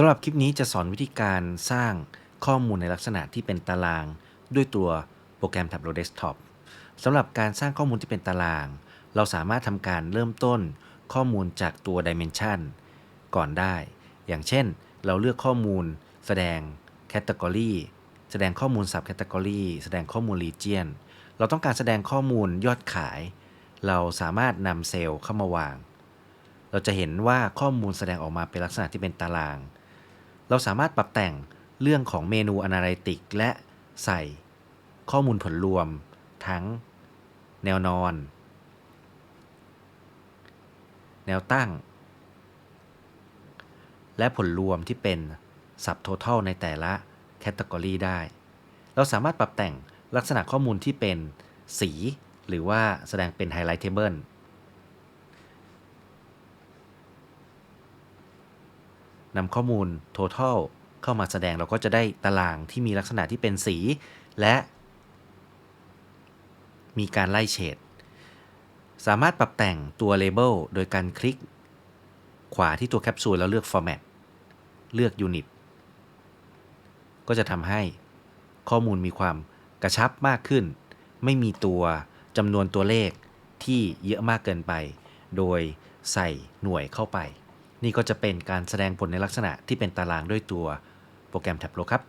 สำหรับคลิปนี้จะสอนวิธีการสร้างข้อมูลในลักษณะที่เป็นตาราง ด้วยตัวโปรแกรม Tableau Desktop สำหรับการสร้างข้อมูลที่เป็นตาราง เราสามารถทำการเริ่มต้นข้อมูลจากตัว Dimension ก่อนได้ อย่างเช่น เราเลือกข้อมูลแสดง Category แสดงข้อมูล Sub Category แสดงข้อมูล Region เราต้องการแสดงข้อมูลยอดขาย เราสามารถนำเซลล์เข้ามาวาง เราจะเห็นว่าข้อมูลแสดงออกมาเป็นลักษณะที่เป็นตาราง เราสามารถปรับแต่งเรื่องของเมนู Analytic และใส่ข้อมูลผลรวมทั้งแนวนอน แนวตั้ง และผลรวมที่เป็น Subtotal ในแต่ละ Category ได้ เราสามารถปรับแต่งลักษณะข้อมูลที่เป็นสี หรือว่าแสดงเป็น Highlight Table นำข้อมูล total เข้ามาแสดงเราก็จะได้ตารางที่มีลักษณะที่เป็นสี และ มีการไล่เฉด สามารถปรับแต่งตัว label โดยการคลิก ขวาที่ตัวแคปซูลแล้วเลือก format เลือก unit ก็จะทำให้ข้อมูลมีความกระชับมากขึ้น ไม่มีตัวจำนวนตัวเลขที่เยอะมากเกินไป โดยใส่หน่วยเข้าไป นี่ก็จะเป็นการแสดงผลในลักษณะที่เป็นตารางด้วยตัวโปรแกรม Tableau ครับ